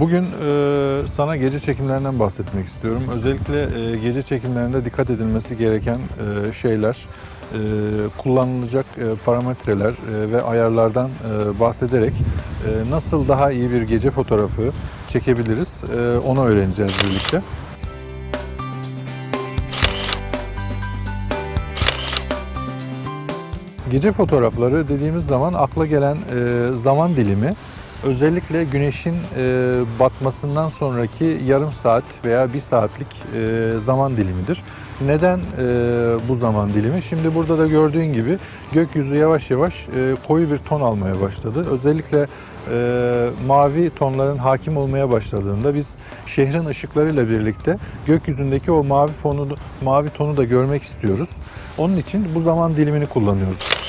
Bugün e, sana gece çekimlerinden bahsetmek istiyorum. Özellikle e, gece çekimlerinde dikkat edilmesi gereken e, şeyler, e, kullanılacak e, parametreler e, ve ayarlardan e, bahsederek e, nasıl daha iyi bir gece fotoğrafı çekebiliriz e, onu öğreneceğiz birlikte. Gece fotoğrafları dediğimiz zaman akla gelen e, zaman dilimi özellikle güneşin e, batmasından sonraki yarım saat veya bir saatlik e, zaman dilimidir. Neden e, bu zaman dilimi? Şimdi burada da gördüğün gibi gökyüzü yavaş yavaş e, koyu bir ton almaya başladı. Özellikle e, mavi tonların hakim olmaya başladığında biz şehrin ışıklarıyla birlikte gökyüzündeki o mavi fonu mavi tonu da görmek istiyoruz. Onun için bu zaman dilimini kullanıyoruz.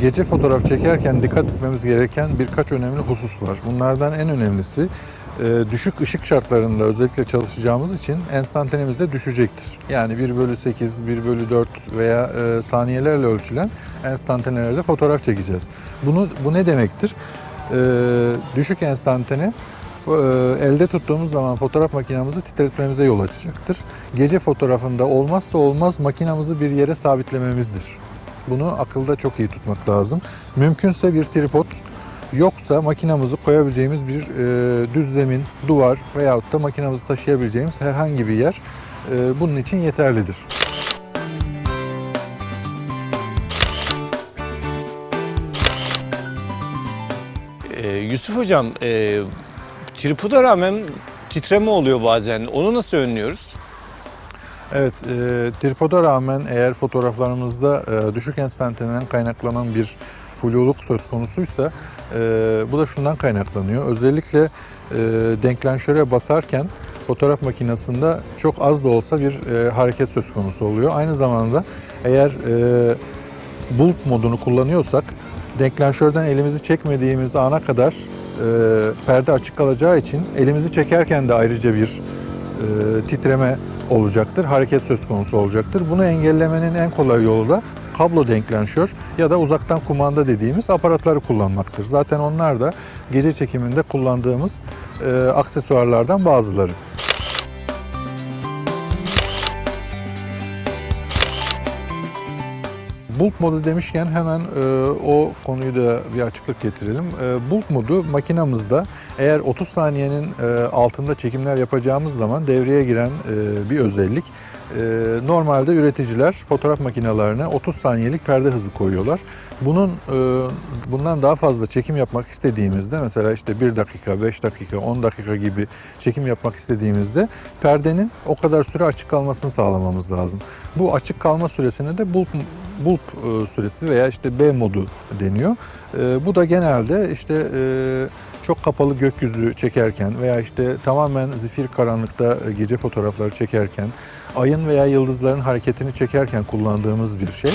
Gece fotoğraf çekerken dikkat etmemiz gereken birkaç önemli husus var. Bunlardan en önemlisi e, düşük ışık şartlarında özellikle çalışacağımız için enstantanemiz de düşecektir. Yani 1 bölü 8, 1 bölü 4 veya e, saniyelerle ölçülen enstantanelerde fotoğraf çekeceğiz. Bunu Bu ne demektir? E, düşük enstantane elde tuttuğumuz zaman fotoğraf makinamızı titretmemize yol açacaktır. Gece fotoğrafında olmazsa olmaz makinamızı bir yere sabitlememizdir. Bunu akılda çok iyi tutmak lazım. Mümkünse bir tripod, yoksa makinamızı koyabileceğimiz bir e, düz zemin, duvar veyahut da makinamızı taşıyabileceğimiz herhangi bir yer e, bunun için yeterlidir. Ee, Yusuf Hocam, e, tripoda rağmen titreme oluyor bazen. Onu nasıl önlüyoruz? Evet, e, tripoda rağmen eğer fotoğraflarımızda e, düşük enstantaneden kaynaklanan bir fluluk söz konusuysa e, bu da şundan kaynaklanıyor. Özellikle e, denklanşöre basarken fotoğraf makinesinde çok az da olsa bir e, hareket söz konusu oluyor. Aynı zamanda eğer e, bulk modunu kullanıyorsak denklanşörden elimizi çekmediğimiz ana kadar e, perde açık kalacağı için elimizi çekerken de ayrıca bir e, titreme olacaktır, hareket söz konusu olacaktır. Bunu engellemenin en kolay yolu da kablo denklanşör ya da uzaktan kumanda dediğimiz aparatları kullanmaktır. Zaten onlar da gece çekiminde kullandığımız e, aksesuarlardan bazıları. Bulk modu demişken hemen e, o konuyu da bir açıklık getirelim. E, bulk modu makinamızda eğer 30 saniyenin e, altında çekimler yapacağımız zaman devreye giren e, bir özellik. E, normalde üreticiler fotoğraf makinelerine 30 saniyelik perde hızı koyuyorlar. Bunun e, bundan daha fazla çekim yapmak istediğimizde mesela işte 1 dakika, 5 dakika, 10 dakika gibi çekim yapmak istediğimizde perdenin o kadar süre açık kalmasını sağlamamız lazım. Bu açık kalma süresine de bulk bulb e, süresi veya işte B modu deniyor. E, bu da genelde işte çok kapalı gökyüzü çekerken veya işte tamamen zifir karanlıkta e, gece fotoğrafları çekerken, ayın veya yıldızların hareketini çekerken kullandığımız bir şey.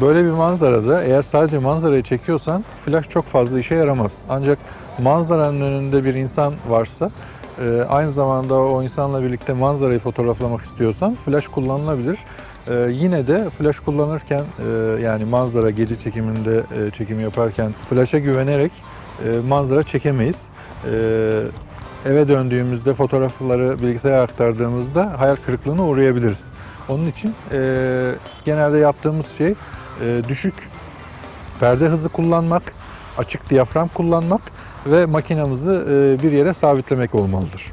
Böyle bir manzarada eğer sadece manzarayı çekiyorsan flash çok fazla işe yaramaz. Ancak manzaranın önünde bir insan varsa e, aynı zamanda o insanla birlikte manzarayı fotoğraflamak istiyorsan flash kullanılabilir. E, yine de flash kullanırken e, yani manzara gece çekiminde e, çekim yaparken flash'a güvenerek e, manzara çekemeyiz. E, eve döndüğümüzde fotoğrafları bilgisayara aktardığımızda hayal kırıklığına uğrayabiliriz. Onun için e, genelde yaptığımız şey e, düşük perde hızı kullanmak, açık diyafram kullanmak ve makinamızı e, bir yere sabitlemek olmalıdır.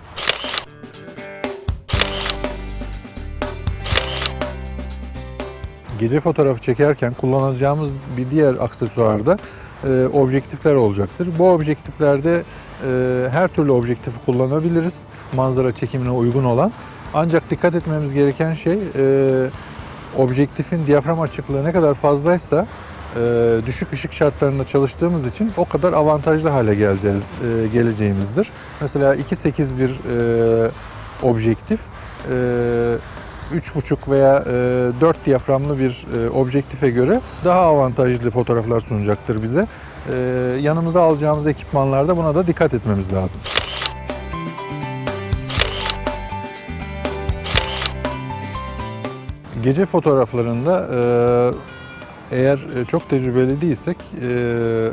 Gece fotoğrafı çekerken kullanacağımız bir diğer aksesuar da e, objektifler olacaktır. Bu objektiflerde e, her türlü objektifi kullanabiliriz manzara çekimine uygun olan. Ancak dikkat etmemiz gereken şey e, objektifin diyafram açıklığı ne kadar fazlaysa e, düşük ışık şartlarında çalıştığımız için o kadar avantajlı hale geleceğiz e, geleceğimizdir. Mesela 2.8 bir e, objektif e, 3.5 veya e, 4 diyaframlı bir objektife göre daha avantajlı fotoğraflar sunacaktır bize. Yanımıza alacağımız ekipmanlarda buna da dikkat etmemiz lazım. Gece fotoğraflarında eğer e, çok tecrübeli değilsek e,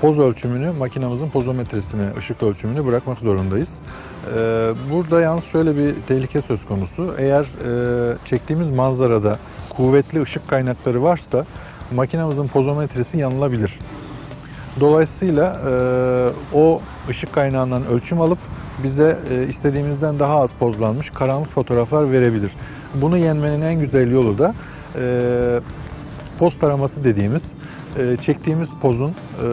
poz ölçümünü makinamızın pozometresine, ışık ölçümünü bırakmak zorundayız. E, burada yalnız şöyle bir tehlike söz konusu. Eğer e, çektiğimiz manzarada kuvvetli ışık kaynakları varsa makinamızın pozometresi yanılabilir. Dolayısıyla e, o ışık kaynağından ölçüm alıp bize e, istediğimizden daha az pozlanmış karanlık fotoğraflar verebilir. Bunu yenmenin en güzel yolu da e, poz taraması dediğimiz e, çektiğimiz pozun e,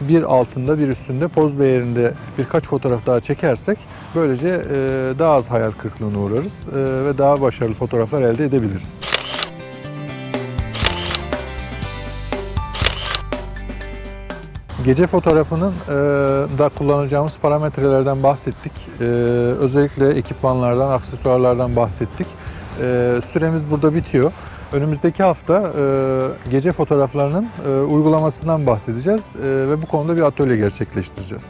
bir altında bir üstünde poz değerinde birkaç fotoğraf daha çekersek böylece e, daha az hayal kırıklığına uğrarız e, ve daha başarılı fotoğraflar elde edebiliriz. Gece fotoğrafının e, da kullanacağımız parametrelerden bahsettik. E, özellikle ekipmanlardan, aksesuarlardan bahsettik. E, süremiz burada bitiyor. Önümüzdeki hafta e, gece fotoğraflarının e, uygulamasından bahsedeceğiz e, ve bu konuda bir atölye gerçekleştireceğiz.